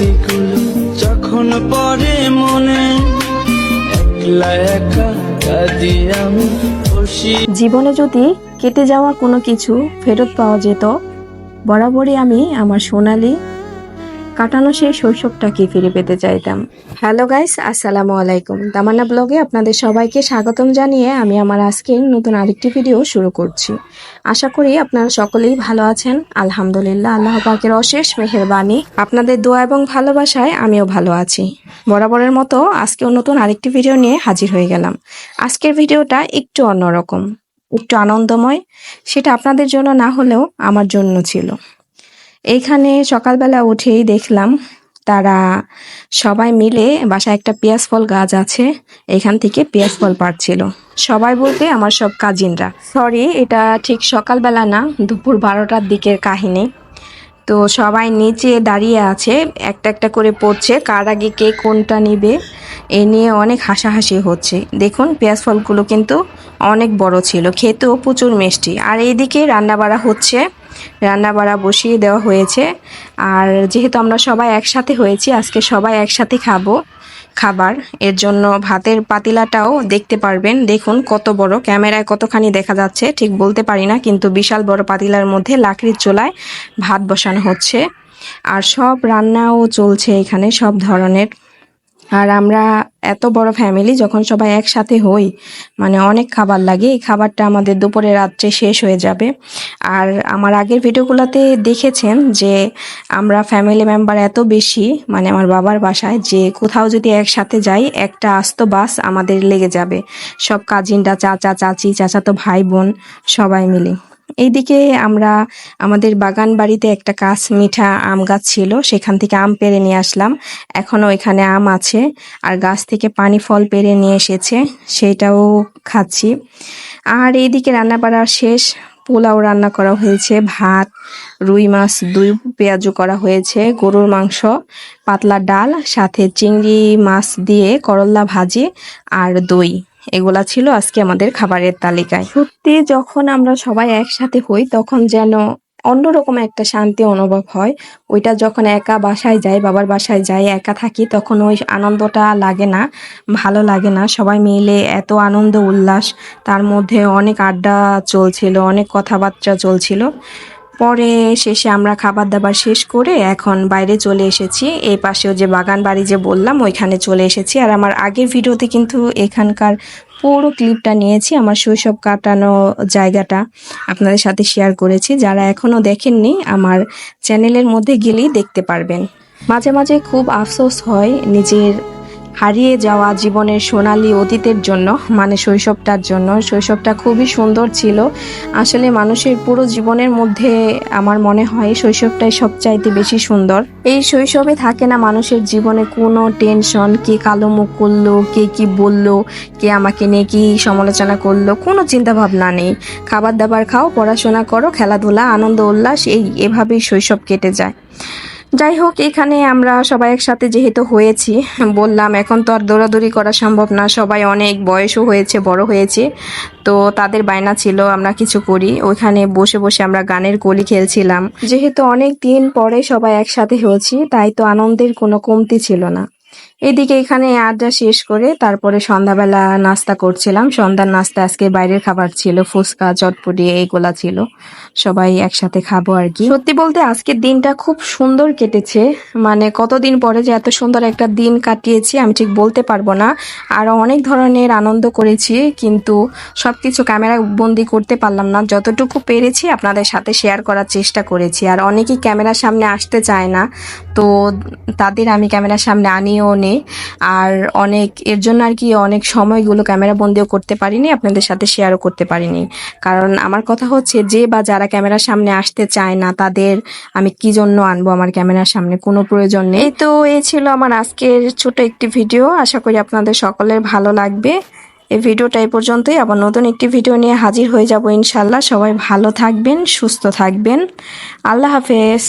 স্মৃতিগুলো যখন পরে মনে জীবনে যদি কেটে যাওয়া কোনো কিছু ফেরত পাওয়া যেত, বরাবরই আমি আমার সোনালি কাটানো সেই শৈশবটাকে ফিরে পেতে চাইতাম? হ্যালো গাইস আসসালামু আলাইকুম। দামান্না ব্লগে আপনাদের সবাইকে স্বাগতম জানিয়ে আমি আমার আজকের নতুন আরেকটি ভিডিও শুরু করছি। আশা করি আপনারা সকলেই ভালো আছেন। আলহামদুলিল্লাহ, আল্লাহ পাকের অশেষ মেহেরবানি। আপনাদের দোয়া এবং ভালোবাসায় আমিও ভালো আছি। বরাবরের মতো আজকেও নতুন আরেকটি ভিডিও নিয়ে হাজির হয়ে গেলাম। আজকের ভিডিওটা একটু অন্যরকম, একটু আনন্দময়। সেটা আপনাদের জন্য না হলেও আমার জন্য ছিল। এইখানে সকালবেলা উঠেই দেখলাম তারা সবাই মিলে বাসায় একটা পেঁয়াজ ফল গাছ আছে, এখান থেকে পেঁয়াজ ফল পাড়ছিল। সবাই বলতে আমার সব কাজিনরা। সরি এটা ঠিক সকালবেলা না, দুপুর বারোটার দিকের কাহিনী। তো সবাই নিচে দাঁড়িয়ে আছে, একটা একটা করে পড়ছে, কার আগে কে কোনটা নিবে, এ নিয়ে অনেক হাসাহাসি হচ্ছে। দেখুন, পেঁয়াজ ফলগুলো কিন্তু অনেক বড় ছিল, খেতেও প্রচুর মিষ্টি। আর এইদিকে রান্না রান্নাবাড়া হচ্ছে। রান্নাবাড়া বসিয়ে দেওয়া হয়েছে। আর যেহেতু আমরা সবাই একসাথে হয়েছি, আজকে সবাই একসাথে খাব খাবার। এর জন্য ভাতের পাতিলাটাও দেখতে পারবেন। দেখুন কত বড়, ক্যামেরায় কতখানি দেখা যাচ্ছে, ঠিক বলতে পারি না, কিন্তু বিশাল বড় পাতিলার মধ্যে লাকড়ির চোলায় ভাত বসানো হচ্ছে। আর সব রান্নাও চলছে এখানে, সব ধরনের আর আমরা এত বড় ফ্যামিলি যখন সবাই একসাথে হই মানে অনেক খাবার লাগে, এই খাবারটা আমাদের দুপুরে রাত্রে শেষ হয়ে যাবে। আর আমার আগের ভিডিওগুলোতে দেখেছেন যে আমরা ফ্যামিলি মেম্বার এত বেশি মানে আমার বাবার বাসায়, যে কোথাও যদি একসাথে যাই, একটা আস্ত বাস আমাদের লেগে যাবে। সব কাজিনরা চাচা, চাচি, চাচাতো ভাই, বোন, সবাই মিলে। এইদিকে আমরা আমাদের বাগান বাড়িতে একটা কাছ মিঠা আম গাছ ছিল, সেখান থেকে আম পেড়ে নিয়ে আসলাম। এখনও এখানে আম আছে আর গাছ থেকে পানি, ফল পেরে নিয়ে এসেছে, সেটাও খাচ্ছি। আর এইদিকে রান্না বাড়া শেষ, পোলাও রান্না করা হয়েছে, ভাত, রুই মাছ, দুই পেঁয়াজু করা হয়েছে, গরুর মাংস, পাতলা ডাল, সাথে চিংড়ি মাছ দিয়ে করল্লা ভাজি আর দই। এগুলা ছিল আজকে আমাদের খাবারের তালিকায়। সত্যি যখন আমরা সবাই একসাথে হই, তখন যেন অন্যরকম একটা শান্তি অনুভব হয়। ওইটা যখন একা বাসায় যাই, বাবার বাসায় যাই, একা থাকি, তখন ওই আনন্দটা লাগে না, ভালো লাগে না। সবাই মিলে এত আনন্দ, উল্লাস, তার মধ্যে অনেক আড্ডা চলছিল, অনেক কথাবার্তা চলছিল। পরে শেষে আমরা খাবার দাবার শেষ করে এখন বাইরে চলে এসেছি। এই পাশেও যে বাগান বাড়ি যে বললাম, ওইখানে চলে এসেছি। আর আমার আগের ভিডিওতে কিন্তু এখানকার পুরো ক্লিপটা নিয়েছি, আমার শৈশব কাটানো জায়গাটা আপনাদের সাথে শেয়ার করেছি। যারা এখনও দেখেননি, আমার চ্যানেলের মধ্যে গেলেই দেখতে পারবেন। মাঝে মাঝে খুব আফসোস হয় নিজের হারিয়ে যাওয়া জীবনের সোনালী অতীতের জন্য মানে শৈশবটার জন্য। শৈশবটা খুবই সুন্দর ছিল। আসলে মানুষের পুরো জীবনের মধ্যে আমার মনে হয় শৈশবটাই সবচাইতে বেশি সুন্দর। এই শৈশবে থাকে না মানুষের জীবনে কোনো টেনশন, কে কালো মুখ করল, কে কি বলল, কে আমাকে নিয়ে কি সমালোচনা করল, কোনো চিন্তা ভাবনা নেই। খাবার দাবার খাও, পড়াশোনা করো, খেলাধুলা, আনন্দ, উল্লাস, এই এভাবেই শৈশব কেটে যায়। যাই হোক এখানে আমরা সবাই একসাথে যেহেতু হয়েছি, বললাম এখন তো আর দৌড়াদৌড়ি করা সম্ভব না, সবাই অনেক বয়সও হয়েছে, বড় হয়েছে, তো তাদের বায়না ছিল আমরা কিছু করি। ওইখানে বসে বসে আমরা গানের কলি খেলছিলাম। যেহেতু অনেক দিন পরে সবাই একসাথে হয়েছি, তাই তো আনন্দের কোনো কমতি ছিল না। এদিকে এখানে আড্ডা শেষ করে তারপরে সন্ধ্যাবেলা নাস্তা করছিলাম। সন্ধ্যার নাস্তা আজকে বাইরের খাবার ছিল, ফুচকা, চটপটি এইগুলা ছিল। সবাই একসাথে খাব আর কি। সত্যি বলতে আজকের দিনটা খুব সুন্দর কেটেছে। মানে কতদিন পরে যে এত সুন্দর একটা দিন কাটিয়েছি আমি ঠিক বলতে পারব না। আর অনেক ধরনের আনন্দ করেছি, কিন্তু সব কিছু ক্যামেরা বন্দি করতে পারলাম না। যতটুকু পেরেছি আপনাদের সাথে শেয়ার করার চেষ্টা করেছি। আর অনেকেই ক্যামেরার সামনে আসতে চায় না, তো তাদের আমি ক্যামেরার সামনে আনিও নেই আর অনেক, এর জন্য আর কি অনেক সময়গুলো ক্যামেরা বন্দিও করতে পারিনি, আপনাদের সাথে শেয়ারও করতে পারিনি। কারণ আমার কথা হচ্ছে যে বা যারা ক্যামেরার সামনে আসতে চায় না, তাদের আমি কি জন্য আনব আমার ক্যামেরার সামনে? কোনো প্রয়োজন নেই। তো এই ছিল আমার আজকের ছোট একটি ভিডিও আশা করি আপনাদের সকলের ভালো লাগবে। এই ভিডিওটা এই পর্যন্তই। আবার নতুন একটি ভিডিও নিয়ে হাজির হয়ে যাব ইনশাল্লাহ সবাই ভালো থাকবেন, সুস্থ থাকবেন। আল্লাহ হাফেজ।